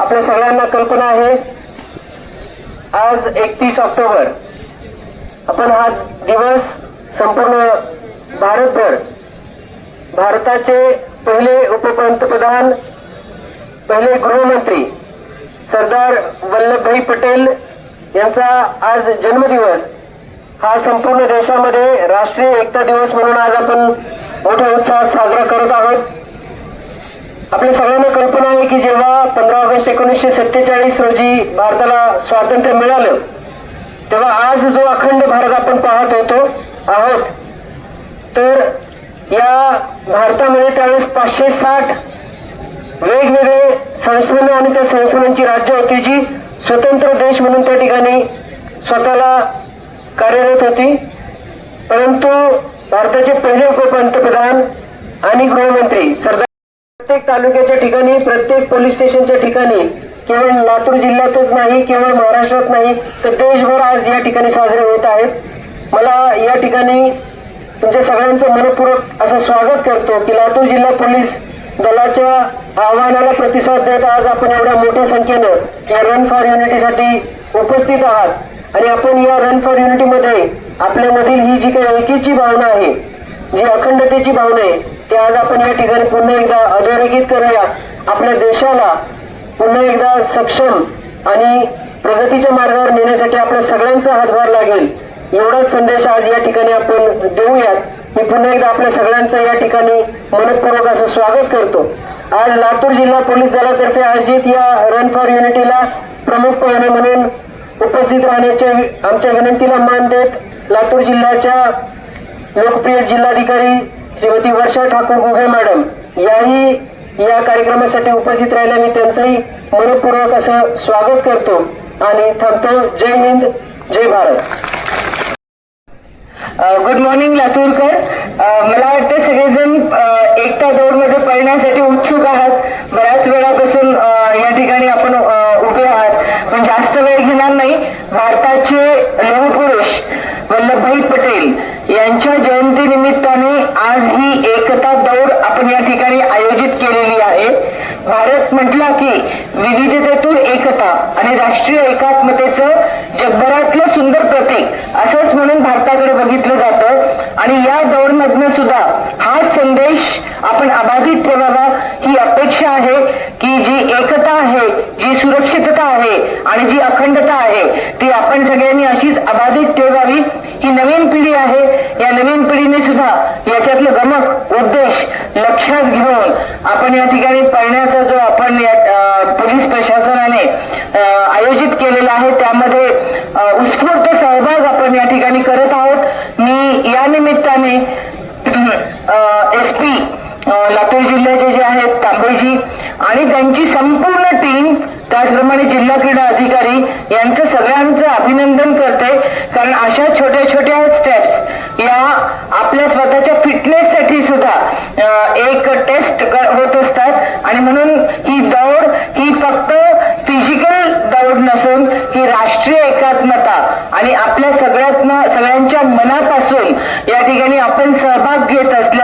आपल्या सगळ्यांना कल्पना आहे. आज एकतीस ऑक्टोबर. आपण हा दिवस संपूर्ण भारतभर भारताचे पहिले उपपंतप्रधान पहिले गृहमंत्री सरदार वल्लभभाई पटेल यांचा आज जन्मदिवस हा संपूर्ण देशामध्ये राष्ट्रीय एकता दिवस म्हणून आज आपण मोठ्या उत्साहात साजरा करत आहोत. आपल्या सगळ्यांना कल्पना आहे की जेव्हा पंधरा ऑगस्ट एकोणीसशे सत्तेचाळीस रोजी भारताला स्वातंत्र्य मिळालं तेव्हा आज जो अखंड भारत आपण पाहत होतो आहोत तर या भारतामध्ये त्यावेळेस पाचशे साठ वेगवेगळे संस्थानं आणि त्या संस्थानांची राज्य होती जी स्वतंत्र देश म्हणून त्या ठिकाणी स्वतःला कार्यरत होती. परंतु भारताचे पहिले उपपंतप्रधान आणि गृहमंत्री सरदार प्रत्येक तालुक्याच्या ठिकाणी प्रत्येक पोलीस स्टेशनच्या ठिकाणी केवळ लातूर जिल्ह्यातच नाही केवळ महाराष्ट्रात नाही तर देशभर आज या ठिकाणी साजरे होत आहेत. मला या ठिकाणी तुमच्या सगळ्यांचं मनपूर्वक असं स्वागत करतो की लातूर जिल्हा पोलीस दलाच्या आव्हानाला प्रतिसाद देत आज आपण एवढ्या मोठ्या संख्येनं या रन फॉर युनिटीसाठी उपस्थित आहात. आणि आपण या रन फॉर युनिटीमध्ये आपल्यामधील ही जी काही एकीची भावना आहे जी अखंडतेची भावना आहे ते आज आपण या ठिकाणी पुन्हा एकदा अधोरेखित करूया. आपल्या देशाला पुन्हा एकदा सक्षम आणि प्रगतीच्या मार्गावर नेण्यासाठी आपल्या सगळ्यांचा हातभार लागेल. एवढाच संदेश आज या ठिकाणी आपण देऊयात. मी पुन्हा एकदा आपल्या सगळ्यांचं या ठिकाणी मनपूर्वक असं स्वागत करतो. आज लातूर जिल्हा पोलीस दलातर्फे आयोजित या रन फॉर युनिटीला प्रमुख पाहुणे म्हणून उपस्थित राहण्याच्या आमच्या विनंतीला मान देत लातूर जिल्ह्याच्या लोकप्रिय जिल्हाधिकारी श्रीमती वर्षा ठाकूर गुगे मॅडम याही या कार्यक्रमासाठी उपस्थित राहिल्या मी त्यांचंही मनपूर्वक असं स्वागत करतो आणि थांबतो. जय हिंद जय भारत. गुड मॉर्निंग लातूरकर. मला वाटतं सगळेजण एकटा एकता दौडमध्ये पळण्यासाठी उत्सुक आहात. बऱ्याच वेळापासून या ठिकाणी आपण उभे आहात. पण जास्त वेळ घेणार नाही. भारताचे लोहपुरुष वल्लभभाई पटेल यांच्या जयंती एकता दौड आपण या ठिकाणी आयोजित केलेली आहे. भारत म्हटला की विविधतेतून एकता आणि राष्ट्रीय एकात्मतेचं जगभरातलं सुंदर प्रतीक असंच म्हणून भारताकडे बघितलं जातं. आणि या दौडमधनं सुद्धा हा संदेश आपण अबाधित ठेवावा ही अपेक्षा आहे की जी एकता आहे जी सुरक्षितता आहे आणि जी अखंडता आहे ती आपण सगळ्यांनी अशीच अबाधित ठेवावी. ही नवीन पिढी आहे. या नवीन पिढीने सुद्धा याच्यातलं गमक उद्देश लक्षात घेऊन आपण या ठिकाणी पळण्याचा जो आपण या पोलीस प्रशासनाने आयोजित केलेला आहे त्यामध्ये उत्स्फूर्त सहभाग आपण या ठिकाणी करत आहोत. मी या निमित्ताने जिल्ह्याचे जे आहेत तांबेजी आणि त्यांची संपूर्ण टीम त्याचप्रमाणे जिल्हा क्रीडा अधिकारी यांचं सगळ्यांचं अभिनंदन करते. कारण अशा छोट्या छोट्या स्टेप्स या आपल्या स्वतःच्या फिटनेससाठी सुद्धा एक टेस्ट होत असतात. आणि म्हणून ही दौड ही फक्त फिजिकल दौड नसून ही राष्ट्रीय एकात्मता आणि आपल्या सगळ्यातनं सगळ्यांच्या मनापासून या ठिकाणी आपण सहभाग घेत असतो